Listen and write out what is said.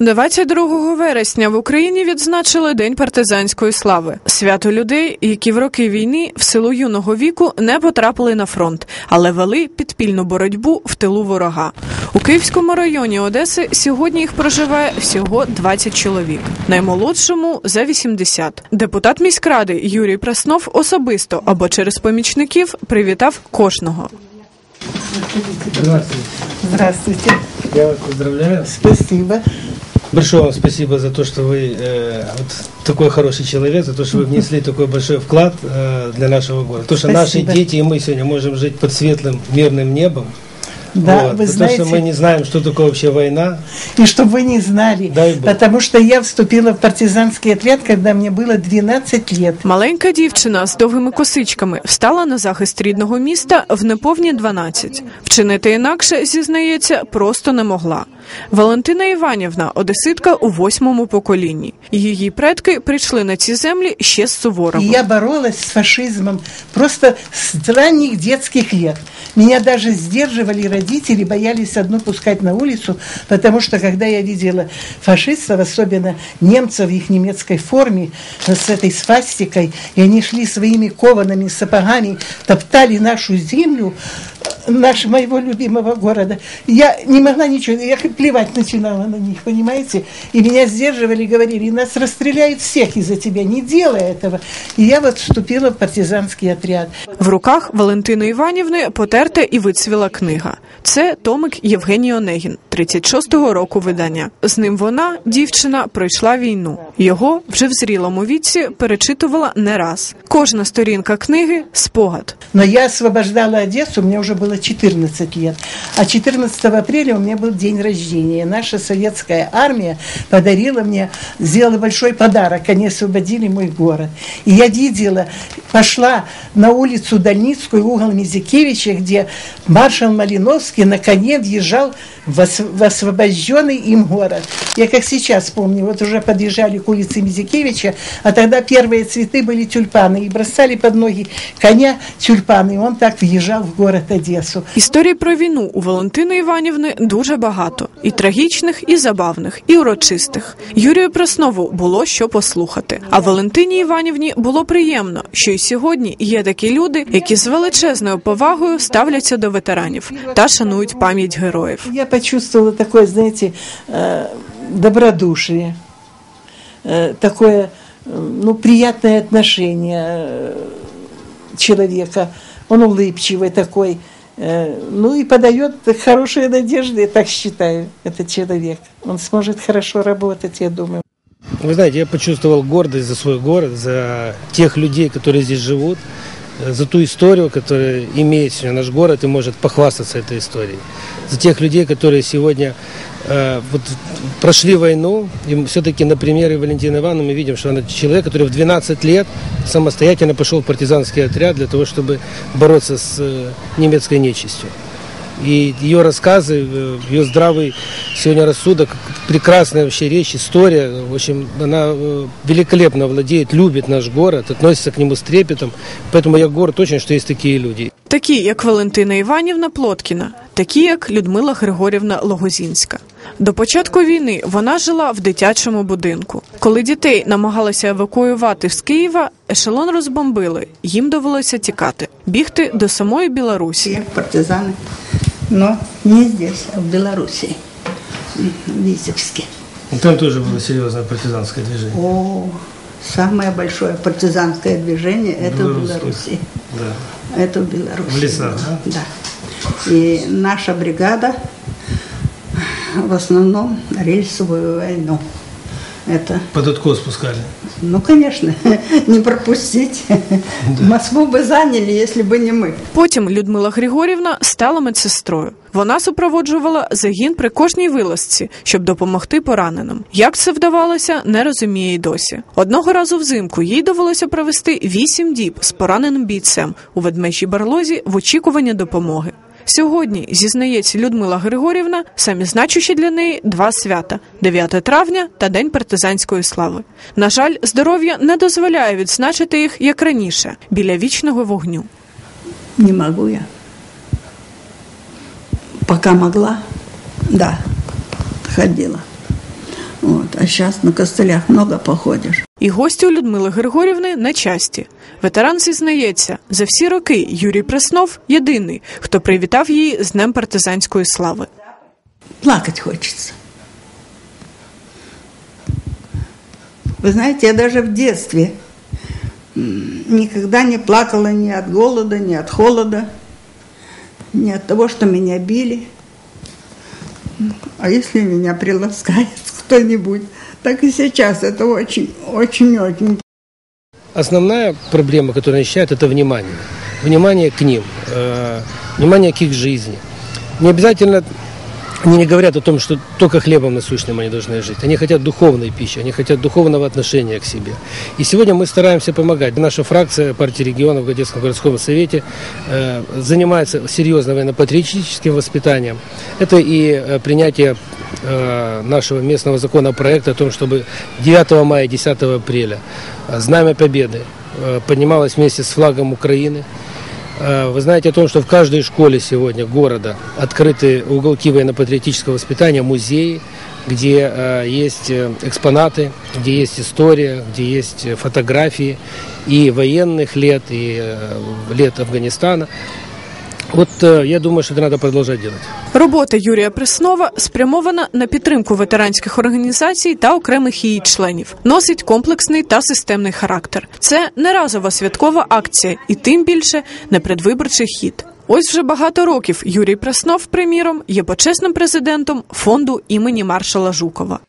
22 вересня в Україні відзначили День партизанської слави свято людей, які в роки війни в силу юного віку не потрапили на фронт, але вели підпільну боротьбу в тилу ворога. У Київському районі Одеси сьогодні їх проживає всього 20 чоловік. Наймолодшому за 80. Депутат міськради Юрій Праснов особисто або через помічників привітав кожного. Здравствуйте. Здравствуйте. Я вас поздравляю. Спасибо. Большое вам спасибо за то, что вы э, вот такой хороший человек, за то, что вы внесли такой большой вклад э, для нашего города. То, что наши Спасибо. дети и мы сегодня можем жить под светлым мирным небом. Да, Вот. вы За знаете, то, что мы не знаем, что такое вообще война. и чтобы вы не знали, Дай Бог. потому что я вступила в партизанский отряд, когда мне было 12 лет. Маленька дівчина з довгими косичками встала на захист рідного міста в неповні 12. Вчинити інакше, зізнається, просто не могла. Валентина Іванівна, одеситка у восьмому поколінні. Її предки прийшли на ці землі ще з И Суворова. я боролась с фашизмом просто с ранних детских лет. Меня даже сдерживали родители, боялись одну пускать на улицу, потому что когда я видела фашистов, особенно немцев в их немецкой форме, с этой свастикой, и они шли своими коваными сапогами, топтали нашу землю, наш, моего любимого города. Я не могла ничего, я плевать начинала на них, понимаете? И меня сдерживали, говорили, нас расстреляют всех из-за тебя, не делай этого. И я вот вступила в партизанский отряд. В руках Валентини Іванівни потерта і вицвіла книга. Це томик Євгеній Онегін, 36-го року видання. З ним вона, дівчина, пройшла війну. Його вже в зрілому віці перечитувала не раз. Кожна сторінка книги спогад. Но я освобождала Одессу, мне уже было 14 лет. А 14 апреля у меня был день рождения. Наша советская армия подарила мне, сделала большой подарок. Они освободили мой город. И я видела, пошла на улицу Дальницкую, угол Мизикевича, где маршал Малиновский на коне въезжал в, ос- в освобожденный им город. Я как сейчас помню, вот уже подъезжали к улице Мизикевича, а тогда первые цветы были тюльпаны, и бросали под ноги коня тюльпаны, и он так въезжал в город Одессу. Історій про війну у Валентини Іванівни дуже багато: і трагічних, і забавних, і урочистих. Юрію Преснову було що послухати. А Валентині Іванівні було приємно, що й сьогодні є такі люди, які з величезною повагою ставляться до ветеранів та шанують пам'ять героїв. Я почувствовала такое, знаете, э, добродушие, э, такое, э, ну, приятное отношение человека. Он улыбчивый такой, ну и подает хорошие надежды, я так считаю, этот человек. Он сможет хорошо работать, я думаю. Вы знаете, я почувствовал гордость за свой город, за тех людей, которые здесь живут, за ту историю, которую имеет сегодня наш город и может похвастаться этой историей. За тех людей, которые сегодня э, вот, прошли войну, и все-таки на примере Валентины Ивановны мы видим, что она человек, который в 12 лет самостоятельно пошел в партизанский отряд для того, чтобы бороться с э, немецкой нечистью. И ее рассказы, э, ее здравый сегодня рассудок, прекрасная вообще речь, история, в общем, она э, великолепно владеет, любит наш город, относится к нему с трепетом. Поэтому я горд очень, что есть такие люди. Такі, як Валентина Іванівна Плоткіна, такі, як Людмила Григорівна Логозінська. До початку війни вона жила в дитячому будинку. Коли дітей намагалися евакуювати з Києва, ешелон розбомбили. Їм довелося тікати, бігти до самої Білорусі. партизаны, Но не здесь, а в Белоруссии, М, в Витебске. Там тоже было серьезное партизанское движение. О, самое большое партизанское движение – это в. Белоруссии. Да. Это в Белоруссии. В лесах, да? Да. И наша бригада в основном рельсовую войну. Это, Под откос спускали. ну, конечно, не пропустить. Москву бы заняли, если бы не мы. Потім Людмила Григорівна стала медсестрою. Вона супроводжувала загін при кожній вилазці, щоб допомогти пораненим. Як це вдавалося, не розуміє й досі. Одного разу взимку їй довелося провести вісім діб з пораненим бійцем у ведмежій барлозі в очікуванні допомоги. Сьогодні, зізнається Людмила Григорівна, самі значущі для неї два свята 9 травня та День партизанської слави. На жаль, здоров'я не дозволяє відзначити їх як раніше біля вічного вогню. Не можу я. Пока могла, да, ходила. Вот. А сейчас на костылях много походишь. І гості у Людмили Григорівни на часті. Ветеран зізнається, за всі роки Юрій Преснов єдиний, хто привітав її з Днем партизанської слави. Плакать хочется. Вы знаете, я даже в детстве никогда не плакала ни от голода, ни от холода, ни от того, что меня били. А если меня приласкает кто-нибудь, так и сейчас это очень, очень, очень Основная проблема, которую они считают, это внимание. Внимание к ним, э, внимание к их жизни. Не обязательно, они не говорят о том, что только хлебом насущным они должны жить. Они хотят духовной пищи, они хотят духовного отношения к себе. И сегодня мы стараемся помогать. Наша фракция партии регионов в Одесском городском совете э, занимается серьезно военно-патриотическим воспитанием. Это и э, принятие нашего местного законопроекта о том, чтобы 9 мая и 10 апреля э, Знамя Победы э, поднималось вместе с флагом Украины. Э, Вы знаете о том, что в каждой школе сегодня города открыты уголки военно-патриотического воспитания, музеи, где э, есть э, экспонаты, где есть история, где есть э, фотографии и военных лет, и э, лет Афганистана. Вот э, я думаю, это надо продолжать делать. Робота Юрія Преснова спрямована на підтримку ветеранських організацій та окремих її членів. Носить комплексний та системний характер. Це не разова святкова акція, і тим більше не предвиборчий хід. Ось вже багато років Юрій Преснов, приміром, є почесним президентом фонду імені маршала Жукова.